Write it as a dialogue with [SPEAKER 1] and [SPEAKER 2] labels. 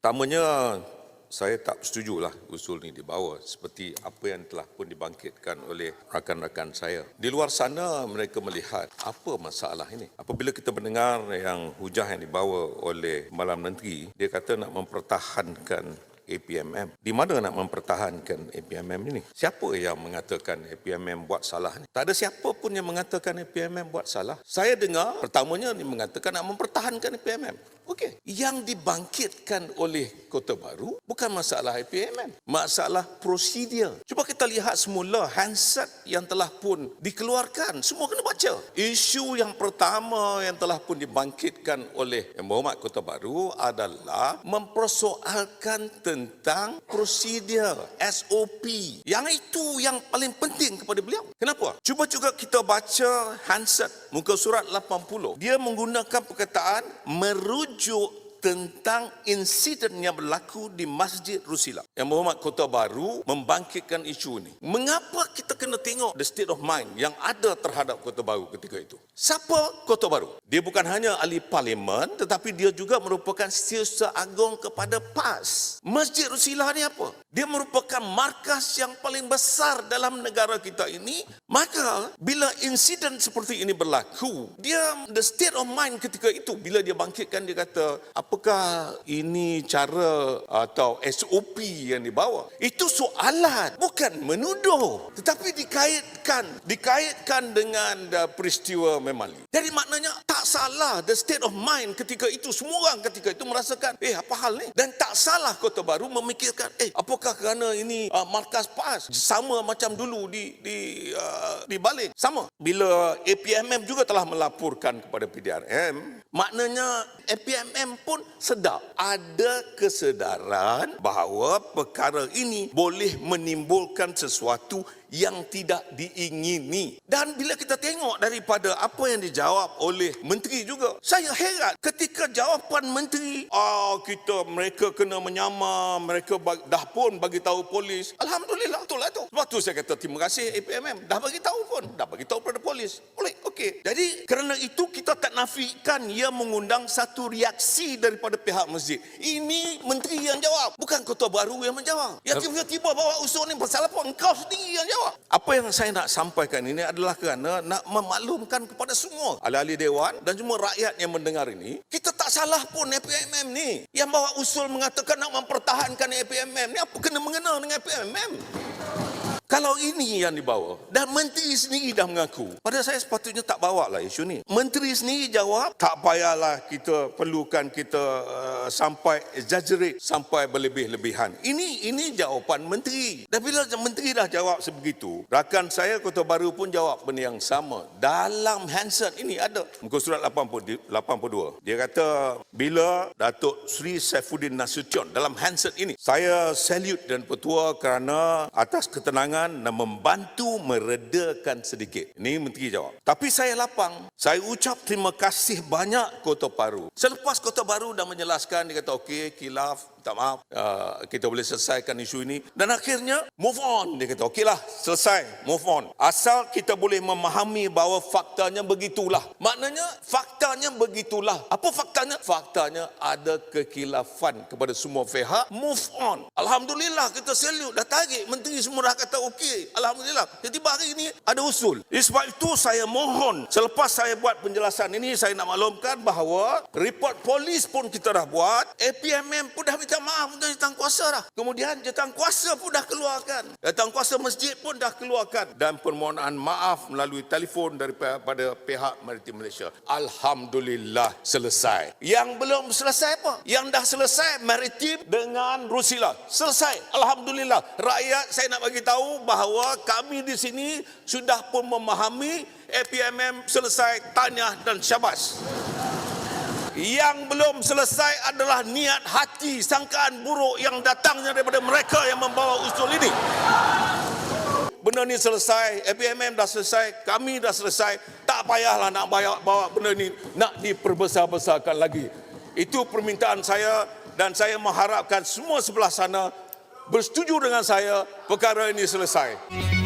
[SPEAKER 1] Pertamanya, saya tak setujulah usul ini dibawa seperti apa yang telah pun dibangkitkan oleh rakan-rakan saya. Di luar sana mereka melihat apa masalah ini. Apabila kita mendengar yang hujah yang dibawa oleh Malam Menteri, dia kata nak mempertahankan APMM. Di mana nak mempertahankan APMM ini? Siapa yang mengatakan APMM buat salah ni? Tak ada siapa pun yang mengatakan APMM buat salah. Saya dengar pertamanya ni mengatakan nak mempertahankan APMM. Okey. Yang dibangkitkan oleh Kota Baru bukan masalah APMM, masalah prosedur. Cuba kita lihat semula handset yang telah pun dikeluarkan. Semua kena baca. Isu yang pertama yang telah pun dibangkitkan oleh Muhammad Kota Baru adalah mempersoalkan tentang prosedur SOP. Yang itu yang paling penting kepada beliau. Kenapa? Cuba juga kita baca handset muka surat 80. Dia menggunakan perkataan merujuk tentang insiden yang berlaku di Masjid Rusila. Yang Muhammad Kota Baru membangkitkan isu ini. Mengapa kita kena tengok the state of mind yang ada terhadap Kota Baru ketika itu? Siapa Kota Baru? Dia bukan hanya ahli parlimen tetapi dia juga merupakan setiausaha agung kepada PAS. Masjid Rusila ni apa? Dia merupakan markas yang paling besar dalam negara kita ini. Maka bila insiden seperti ini berlaku, dia the state of mind ketika itu bila dia bangkitkan dia kata, apakah ini cara atau SOP yang dibawa? Itu soalan, bukan menuduh, tetapi dikaitkan dikaitkan dengan uh, peristiwa memali. Jadi maknanya tak salah the state of mind ketika itu semua orang ketika itu merasakan, eh apa hal ni? Dan tak salah Kota Baru memikirkan, eh apakah kerana ini uh, markas PAS? Sama macam dulu di di uh, di balik. Sama. Bila APMM juga telah melaporkan kepada PDRM, maknanya APMM pun sedar. Ada kesedaran bahawa perkara ini boleh menimbulkan sesuatu yang tidak diingini. Dan bila kita tengok daripada apa yang dijawab oleh menteri juga, saya heran ketika jawapan menteri, ah kita mereka kena menyamar, mereka dah pun bagi tahu polis. Alhamdulillah betul lah tu. Sebab tu saya kata terima kasih APMM dah bagi tahu pun, dah bagi tahu pada polis. Boleh, okey. Jadi kerana itu kita tak nafikan ia mengundang satu reaksi daripada pihak masjid. Ini menteri yang jawab, bukan kota baru yang menjawab. Yang tiba-tiba bawa usul ni pasal apa? Engkau sendiri yang jawab. Apa yang saya nak sampaikan ini adalah kerana nak memaklumkan kepada semua ahli-ahli dewan dan semua rakyat yang mendengar ini, kita tak salah pun APMM ni. Yang bawa usul mengatakan nak mempertahankan APMM ni apa kena mengena dengan APMM? Kalau ini yang dibawa dan menteri sendiri dah mengaku, pada saya sepatutnya tak bawa lah isu ni. Menteri sendiri jawab, tak payahlah kita perlukan kita uh, sampai exaggerate, sampai berlebih-lebihan. Ini ini jawapan menteri. Dan bila menteri dah jawab sebegitu, rakan saya Kota Baru pun jawab benda yang sama. Dalam handset ini ada. Muka surat 80, 82. Dia kata, bila Datuk Sri Saifuddin Nasution dalam handset ini, saya salute dan petua kerana atas ketenangan dan membantu meredakan sedikit. Ini menteri jawab. Tapi saya lapang. Saya ucap terima kasih banyak Kota Baru. Selepas Kota Baru dah menjelaskan, dia kata okey, kilaf, minta maaf, uh, kita boleh selesaikan isu ini. Dan akhirnya, move on. Dia kata, okeylah, selesai, move on. Asal kita boleh memahami bahawa faktanya begitulah. Maknanya, faktanya begitulah. Apa faktanya? Faktanya ada kekilafan kepada semua pihak. Move on. Alhamdulillah, kita salute. Dah tarik. Menteri semua dah kata okey. Alhamdulillah. Tiba-tiba hari ini ada usul. Sebab itu saya mohon, selepas saya buat penjelasan ini, saya nak maklumkan bahawa report polis pun kita dah buat. APMM pun dah minta maaf untuk kuasa dah. Kemudian jawatan kuasa pun dah keluarkan. Jawatan kuasa masjid pun dah keluarkan. Dan permohonan maaf melalui telefon daripada pihak Maritim Malaysia. Alhamdulillah selesai. Yang belum selesai apa? Yang dah selesai Maritim dengan Rusila. Selesai. Alhamdulillah. Rakyat saya nak bagi tahu bahawa kami di sini sudah pun memahami APMM selesai tanya dan syabas. Yang belum selesai adalah niat hati sangkaan buruk yang datangnya daripada mereka yang membawa usul ini. Benda ni selesai, APMM dah selesai, kami dah selesai. Tak payahlah nak bawa, bawa benda ni nak diperbesar-besarkan lagi. Itu permintaan saya dan saya mengharapkan semua sebelah sana bersetuju dengan saya perkara ini selesai.